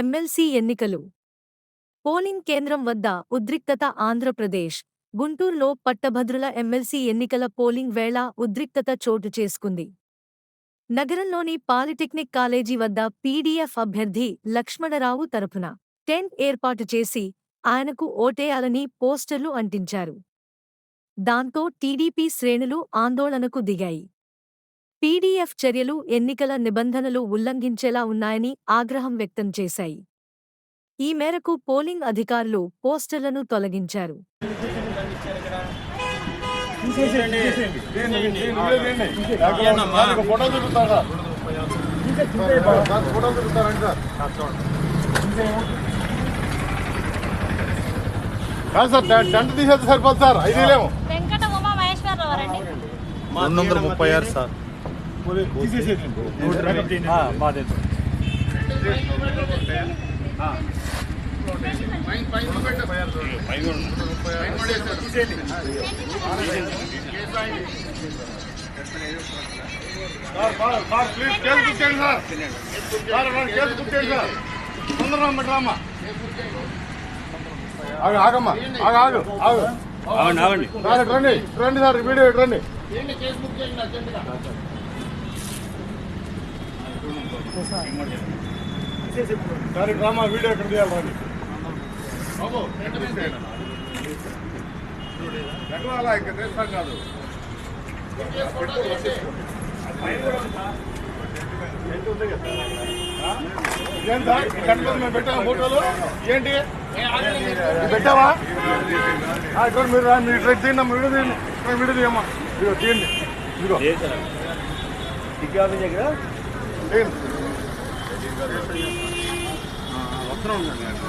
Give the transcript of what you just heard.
MLC ఎన్నికలు. Polling కేంద్రం వద్ద ఉద్రిక్తత ఆంధ్రప్రదేశ్. గుంటూరులో పట్టభద్రుల ఎమ్మెల్సీ ఎన్నికల పోలింగ్ వేళ ఉద్రిక్తత చోటు చేసుకుంది. నగరంలోని పాలిటెక్నిక్ కాలేజీ వద్ద పీడీఎఫ్ అభ్యర్థి లక్ష్మణరావు తరపున టెంట్ ఏర్పాటు చేసి ఆయనకు ఓటేయాలని పోస్టర్లు అంటించారు. దాంతో టీడీపీ శ్రేణులు ఆందోళనకు దిగాయి. పీడీఎఫ్ చర్యలు ఎన్నికల నిబంధనలు ఉల్లంఘించేలా ఉన్నాయని ఆగ్రహం వ్యక్తం చేశాయి. ఈ మేరకు పోలింగ్ అధికారులు పోస్టర్లను తొలగించారు. టెంట్ తీసేది సరిపోదు సార్ ఐదు రెండు వందల ముప్పై ఆరు సార్. ఆగు ఆగమ్మా ఆగు ఆగు ఆగు సార్ ఇటు రండి రండి సార్ వీడియో రండి ఇటు రామ్మా వీడియో ఇక్కడ తీయాలి రండి బాబు ఎక్కడ అలా ఇక్కడ తీస్తాం కాదు. పెట్టాము ఫోటోలు. ఏంటి? పెట్టావా? ఇక్కడ మీరు మీరు ఇట్లా తీయండి వీడియో తీయండి. ఇక్కడ వీడియో తీయమ్మా. ఇదిగో తీయండి. ఇదిగో. తీయండి వస్త్రం ఉందండి.